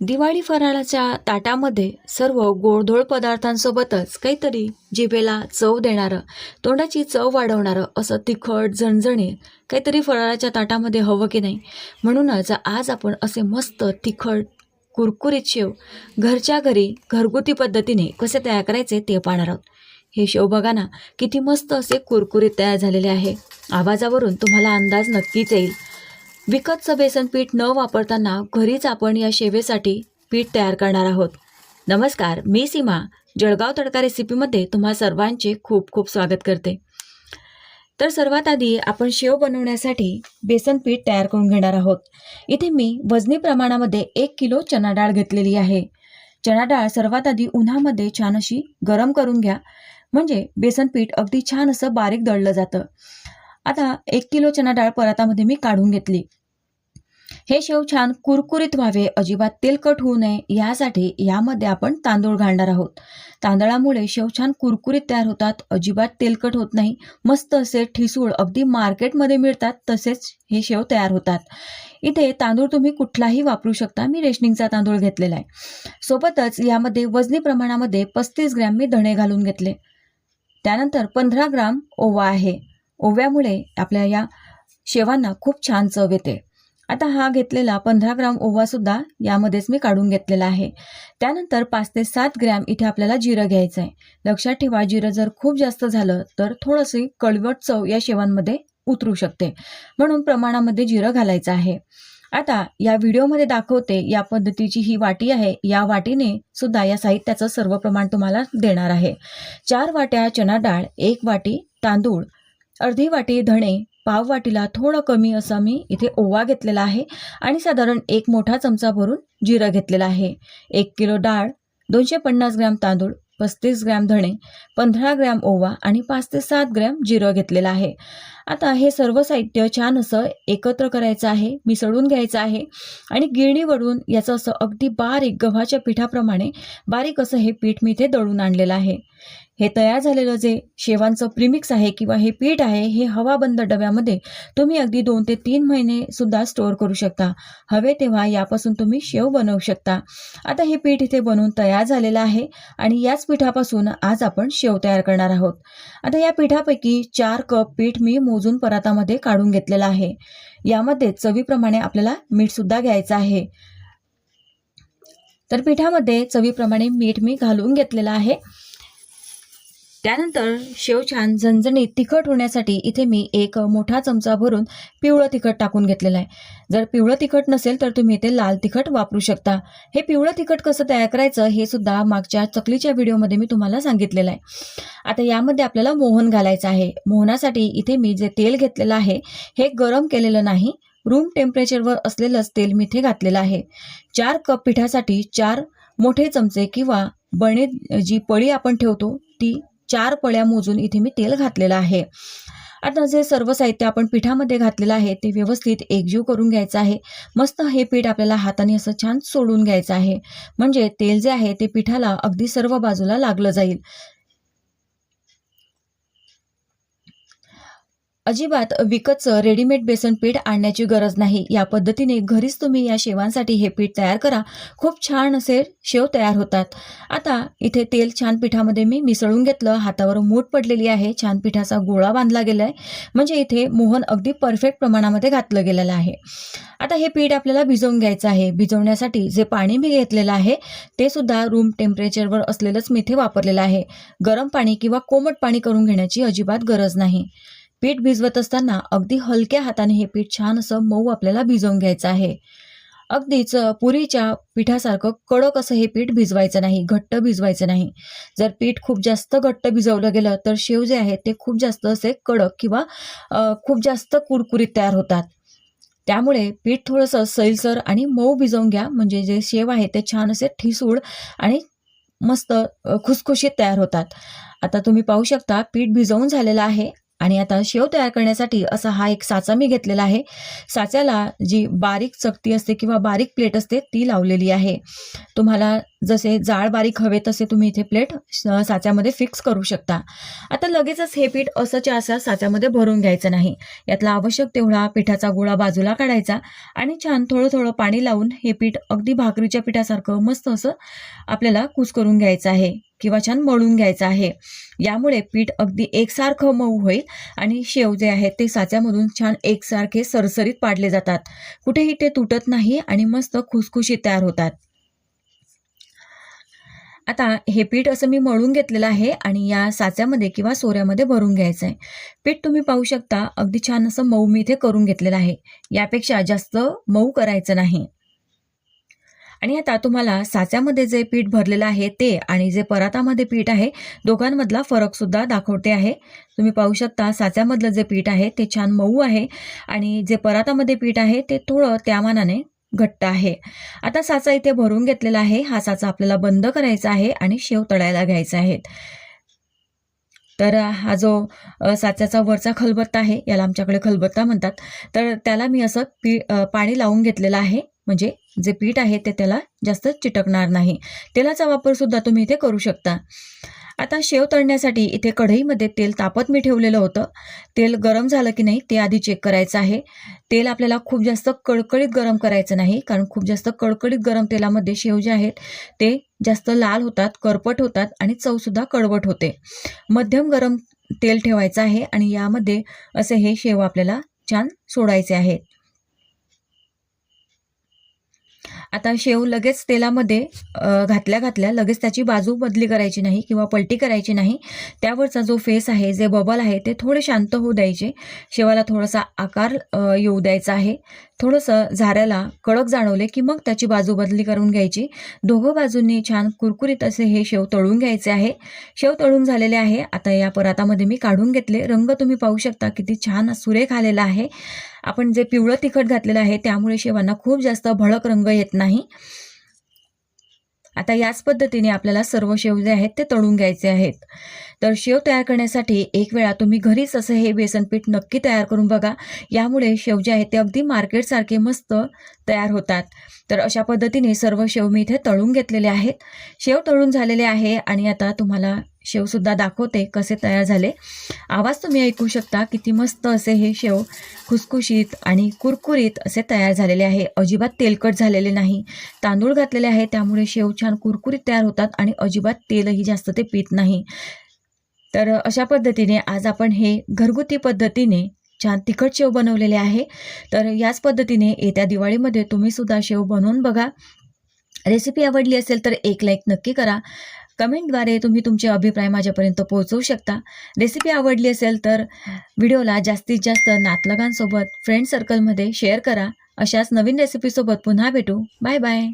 दिवाळी फराळाच्या ताटामध्ये सर्व गोडधोड पदार्थांसोबतच काहीतरी जिभेला चव देणारं तोंडाची चव वाढवणारं असं तिखट झणझणी काहीतरी फराळाच्या ताटामध्ये हवं की नाही. म्हणूनच आज आपण असे मस्त तिखट कुरकुरीत शेव घरच्या घरी घरगुती पद्धतीने कसे तयार करायचे ते पाहणार आहोत. हे शेव बघा ना किती मस्त असे कुरकुरीत तयार झालेले आहे. आवाजावरून तुम्हाला अंदाज नक्कीच येईल. विकतचं बेसन पीठ न वापरताना घरीच आपण या शेवेसाठी पीठ तयार करणार आहोत. नमस्कार मी सीमा. जळगाव तडका रेसिपीमध्ये तुम्हा सर्वांचे खूप खूप स्वागत करते. तर सर्वात आधी आपण शेव बनवण्यासाठी बेसन पीठ तयार करून घेणार आहोत. इथे मी वजनी प्रमाणामध्ये एक किलो चना डाळ घेतलेली आहे. चना डाळ सर्वात आधी उन्हामध्ये छान अशी गरम करून घ्या. म्हणजे बेसन पीठ अगदी छान असं बारीक दळलं जातं. आता एक किलो चना डाळ परातामध्ये मी काढून घेतली. हे शेव छान कुरकुरीत व्हावे अजिबात तेलकट होऊ नये यासाठी यामध्ये आपण तांदूळ घालणार आहोत. तांदळामुळे शेव छान कुरकुरीत तयार होतात अजिबात तेलकट होत नाही मस्त असे ठिसूळ अगदी मार्केटमध्ये मिळतात तसेच हे शेव तयार होतात. इथे तांदूळ तुम्ही कुठलाही वापरू शकता मी रेशनिंगचा तांदूळ घेतलेला आहे. सोबतच यामध्ये वजनी प्रमाणामध्ये पस्तीस ग्रॅम मी धणे घालून घेतले. त्यानंतर पंधरा ग्राम ओवा आहे. ओव्यामुळे आपल्या या शेवांना खूप छान चव येते. आता हा घेतलेला पंधरा ग्राम ओवासुद्धा यामध्येच मी काढून घेतलेला आहे. त्यानंतर पाच ते सात ग्रॅम इथे आपल्याला जिरं घ्यायचं आहे लक्षात ठेवा जिरं जर खूप जास्त झालं तर थोडंसं कळवट चव या शेवांमध्ये उतरू शकते. म्हणून प्रमाणामध्ये जिरं घालायचं आहे. आता या व्हिडिओमध्ये दाखवते या पद्धतीची ही वाटी आहे. या वाटीने सुद्धा या साहित्याचं सर्व प्रमाण तुम्हाला देणार आहे. चार वाट्या चणा डाळ एक वाटी तांदूळ अर्धी वाटी धणे पाववाटीला थोडं कमी असं मी इथे ओवा घेतलेला आहे. आणि साधारण एक मोठा चमचा भरून जिरं घेतलेला आहे. एक किलो डाळ दोनशे पन्नास ग्रॅम तांदूळ पस्तीस ग्रॅम धणे पंधरा ग्रॅम ओवा आणि पाच ते सात ग्रॅम जिरं घेतलेलं आहे. आता हे सर्व साहित्य छान असं एकत्र करायचं आहे मिसळून घ्यायचं आहे. आणि गिरणीवरून याचं असं अगदी बारीक गव्हाच्या पिठाप्रमाणे बारीक असं हे पीठ मी इथे दळून आणलेलं आहे. हे तयार झालेलं जे शेवांचं प्रिमिक्स आहे किंवा हे पीठ आहे हे हवाबंद डब्यामध्ये तुम्ही अगदी दोन ते तीन महिने सुद्धा स्टोअर करू शकता. हवे तेव्हा यापासून तुम्ही शेव बनवू शकता. आता हे पीठ इथे बनवून तयार झालेलं आहे आणि याच पिठापासून आज आपण शेव तयार करणार आहोत. आता या पिठापैकी चार कप पीठ मी मोजून परातामध्ये काढून घेतलेलं आहे. यामध्ये चवीप्रमाणे आपल्याला मीठ सुद्धा घ्यायचं आहे. तर पिठामध्ये चवीप्रमाणे मीठ मी घालून घेतलेलं आहे. त्यानंतर शेव छान झणझणीत तिखट होण्यासाठी इथे मी एक मोठा चमचा भरून पिवळं तिखट टाकून घेतलेलं आहे. जर पिवळं तिखट नसेल तर तुम्ही इथे लाल तिखट वापरू शकता. हे पिवळं तिखट कसं तयार करायचं हे सुद्धा मागच्या चकलीच्या व्हिडिओमध्ये मी तुम्हाला सांगितलेलं आहे. आता यामध्ये आपल्याला मोहन घालायचं आहे. मोहनासाठी इथे मी जे तेल घेतलेलं आहे हे गरम केलेलं नाही. रूम टेम्परेचरवर असलेलंच तेल मी इथे घातलेलं आहे. चार कप पिठासाठी चार मोठे चमचे किंवा बणे जी पळी आपण ठेवतो ती चार पळ्या मोजून इथे मी तेल घातलेलं आहे. आता जे सर्व साहित्य आपण पिठामध्ये घातलेलं आहे ते व्यवस्थित एकजीव करून घ्यायचं आहे. मस्त हे पीठ आपल्याला हाताने असं छान सोडून घ्यायचं आहे. म्हणजे तेल जे आहे ते पिठाला अगदी सर्व बाजूला लागलं जाईल. अजिबात विकतचं रेडीमेड बेसन पीठ आणण्याची गरज नाही. या पद्धतीने घरीच तुम्ही या शेवांसाठी हे पीठ तयार करा. खूप छान असे शेव तयार होतात. आता इथे तेल छान पिठामध्ये मी मिसळून घेतलं. हातावर मूठ पडलेली आहे. छान पिठाचा गोळा बांधला गेला आहे म्हणजे इथे मोहन अगदी परफेक्ट प्रमाणामध्ये घातलं गेलेलं आहे. आता हे पीठ आपल्याला भिजवून घ्यायचं आहे. भिजवण्यासाठी जे पाणी मी घेतलेलं आहे ते सुद्धा रूम टेम्परेचरवर असलेलंच मी इथे वापरलेलं आहे. गरम पाणी किंवा कोमट पाणी करून घेण्याची अजिबात गरज नाही. पीठ भिजवत असताना अगदी हलक्या हाताने हे पीठ छान असं मऊ आपल्याला भिजवून घ्यायचं आहे. अगदीच पुरीच्या पिठासारखं कडक असं हे पीठ भिजवायचं नाही घट्ट भिजवायचं नाही. जर पीठ खूप जास्त घट्ट भिजवलं गेलं तर शेव जे आहे ते खूप जास्त असे कडक किंवा खूप जास्त कुरकुरीत तयार होतात. त्यामुळे पीठ थोडंसं सैलसर आणि मऊ भिजवून घ्या म्हणजे जे शेव आहे ते छान असे ठिसूळ आणि मस्त खुसखुशीत तयार होतात. आता तुम्ही पाहू शकता पीठ भिजवून झालेलं आहे. आणि आता शेव तयार करण्यासाठी असा हा एक साचा मी घेतलेला आहे. साच्याला जी बारीक चकती असते किंवा बारीक प्लेट असते ती लावलेली आहे. तुम्हाला जसे जाळ बारीक हवे तसे तुम्ही इथे प्लेट साच्यामध्ये फिक्स करू शकता. आता लगेचच हे पीठ असंच्या असं साच्यामध्ये भरून घ्यायचं नाही. यातला आवश्यक तेवढा पिठाचा गोळा बाजूला काढायचा आणि छान थोडं थोडं पाणी लावून हे पीठ अगदी भाकरीच्या पिठासारखं मस्त असं आपल्याला कूस करून घ्यायचं आहे किंवा छान मळून घ्यायचं आहे. यामुळे पीठ अगदी एकसारखं मऊ होईल आणि शेव जे आहेत ते साच्यामधून छान एकसारखे सरसरीत पाडले जातात. कुठेही ते तुटत नाही आणि मस्त खुसखुशीत तयार होतात. आता हे पीठ असं मी मळून घेतलेलं आहे आणि या साच्यामध्ये किंवा सोऱ्यामध्ये भरून घ्यायचं आहे पीठ तुम्ही पाहू शकता अगदी छान असं मऊ मी इथे करून घेतलेलं आहे. यापेक्षा जास्त मऊ करायचं नाही. आणि आता तुम्हाला साच्यामध्ये जे पीठ भरलेलं आहे ते आणि जे परातामध्ये पीठ आहे दोघांमधला फरक सुद्धा दाखवते आहे. तुम्ही पाहू शकता साच्यामधलं जे पीठ आहे ते छान मऊ आहे आणि जे परातामध्ये पीठ आहे ते थोडं त्या मानाने घट्ट आहे. आता साचा इथे भरून घेतलेला आहे. हा साचा आपल्याला बंद करायचा आहे आणि शेव तळायला घ्यायचा आहे. तर हा जो साच्याचा वरचा खलबत्ता आहे याला आमच्याकडे खलबत्ता म्हणतात. तर त्याला मी असं पी पाणी लावून घेतलेलं आहे. म्हणजे जे पीठ आहे ते त्याला जास्त चिटकणार नाही. तेलाचा वापर सुद्धा तुम्ही इथे करू शकता. आता शेव तळण्यासाठी इथे कढईमध्ये तेल तापत मी ठेवलेलं होतं. तेल गरम झालं की नाही ते आधी चेक करायचं आहे. तेल आपल्याला खूप जास्त कडकडीत गरम करायचं नाही कारण खूप जास्त कडकडीत गरम तेलामध्ये शेव जे आहेत ते जास्त लाल होतात करपट होतात आणि चवसुद्धा कडवट होते. मध्यम गरम तेल ठेवायचं आहे आणि यामध्ये असे हे शेव आपल्याला छान सोडायचे आहेत. आता शेव लगेच तेलामध्ये घातल्या घातल्या लगेच त्याची बाजू बदली करायची नाही किंवा पलटी करायची नाही. त्यावरचा जो फेस आहे जे बबल आहे ते थोडे शांत होऊ द्यायचे. शेवाला थोडासा आकार येऊ द्यायचा आहे. थोडंसं झाऱ्याला कडक जाणवले की मग त्याची बाजू बदली करून घ्यायची. दोघं बाजूंनी छान कुरकुरीत असे हे शेव तळून घ्यायचे आहे. शेव तळून झालेले आहे. आता या परातामध्ये मी काढून घेतले. रंग तुम्ही पाहू शकता किती छान सुरेख आलेला आहे. आपण जे पिवळं तिखट घातलेलं आहे त्यामुळे शेवांना खूप जास्त भडक रंग येत नाही. आता याच पद्धतीने आपल्याला सर्व शेव जे आहेत ते तळून घ्यायचे आहेत. तर शेव तयार करण्यासाठी एक वेळा तुम्ही घरीच असं हे बेसन पीठ नक्की तयार करून बघा. यामुळे शेव जे आहेत ते अगदी मार्केटसारखे मस्त तयार होतात. तर अशा पद्धतीने सर्व शेव मी इथे तळून घेतलेले आहेत. शेव तळून झालेले आहे आणि आता तुम्हाला शेवसुद्धा दाखवते कसे तयार झाले. आवाज तुम्ही ऐकू शकता किती मस्त असे हे शेव खुसखुशीत आणि कुरकुरीत असे तयार झालेले आहे. अजिबात तेलकट झालेले नाही. तांदूळ घातलेले आहे त्यामुळे शेव छान कुरकुरीत तयार होतात आणि अजिबात तेलही जास्त ते पित नाही. तर अशा पद्धतीने आज आपण हे घरगुती पद्धतीने छान तिखट शेव बनवलेले आहे. तर याच पद्धतीने येत्या दिवाळीमध्ये तुम्ही सुद्धा शेव बनवून बघा. रेसिपी आवडली असेल तर एक लाईक नक्की करा. कमेंटद्वारे तुम्ही तुमचे अभिप्राय माझ्यापर्यंत पोहोचवू शकता. रेसिपी आवडली असेल तर व्हिडिओला जास्तीत जास्त नातलगांसोबत फ्रेंड सर्कलमध्ये शेअर करा. अशाच नवीन रेसिपीसोबत पुन्हा भेटू. Bye bye